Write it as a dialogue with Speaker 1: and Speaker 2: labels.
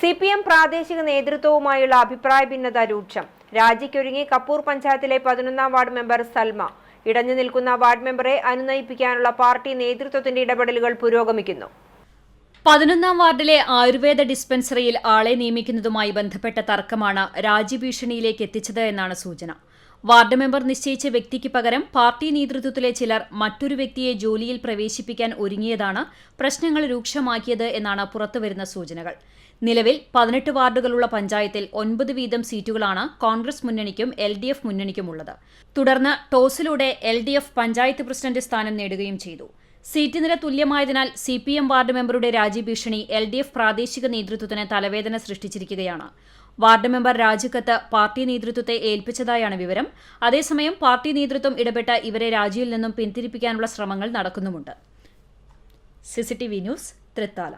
Speaker 1: C P M പ്രാദേശിക നേതൃത്വവുമായുള്ള അഭിപ്രായ ഭിന്നത രൂക്ഷം. രാജിക്കൊരുങ്ങി കപ്പൂർ പഞ്ചായത്തിലെ പതിനൊന്നാം വാർഡ് മെമ്പർ സൽമ. ഇടഞ്ഞു നിൽക്കുന്ന വാർഡ് മെമ്പറെ അനുനയിപ്പിക്കാനുള്ള പാർട്ടി നേതൃത്വത്തിന്റെ ഇടപെടലുകൾ പുരോഗമിക്കുന്നു.
Speaker 2: പതിനൊന്നാം വാർഡിലെ ആയുർവേദ ഡിസ്പെൻസറിയിൽ ആളെ നിയമിക്കുന്നതുമായി ബന്ധപ്പെട്ട തർക്കമാണ് രാജ്യഭീഷണിയിലേക്ക് എത്തിച്ചത് എന്നാണ് സൂചന. വാർഡ് മെമ്പർ നിശ്ചയിച്ച വ്യക്തിക്ക് പകരം പാർട്ടി നേതൃത്വത്തിലെ ചിലർ മറ്റൊരു വ്യക്തിയെ ജോലിയിൽ പ്രവേശിപ്പിക്കാൻ ഒരുങ്ങിയതാണ് പ്രശ്നങ്ങൾ രൂക്ഷമാക്കിയത് എന്നാണ് പുറത്തുവരുന്ന സൂചനകൾ. നിലവിൽ പതിനെട്ട് വാർഡുകളുള്ള പഞ്ചായത്തിൽ ഒൻപത് വീതം സീറ്റുകളാണ് കോൺഗ്രസ് മുന്നണിക്കും എൽ ഡി എഫ് മുന്നണിക്കുമുള്ളത്. തുടർന്ന് ടോസിലൂടെ L D F panchayat president സ്ഥാനം നേടുകയും ചെയ്തു. സീറ്റ് നില തുല്യമായതിനാൽ സി പി എം വാർഡ് മെമ്പറുടെ രാജി ഭീഷണി എൽ ഡി എഫ് പ്രാദേശിക നേതൃത്വത്തിന് തലവേദന സൃഷ്ടിച്ചിരിക്കുകയാണ്. വാർഡ് മെമ്പർ രാജിക്കത്ത് പാർട്ടി നേതൃത്വത്തെ ഏൽപ്പിച്ചതായാണ് വിവരം. അതേസമയം പാർട്ടി നേതൃത്വം ഇടപെട്ട ഇവരെ രാജിയിൽ നിന്നും പിന്തിരിപ്പിക്കാനുള്ള ശ്രമങ്ങൾ നടക്കുന്നുമുണ്ട്. CCTV news Thrithala.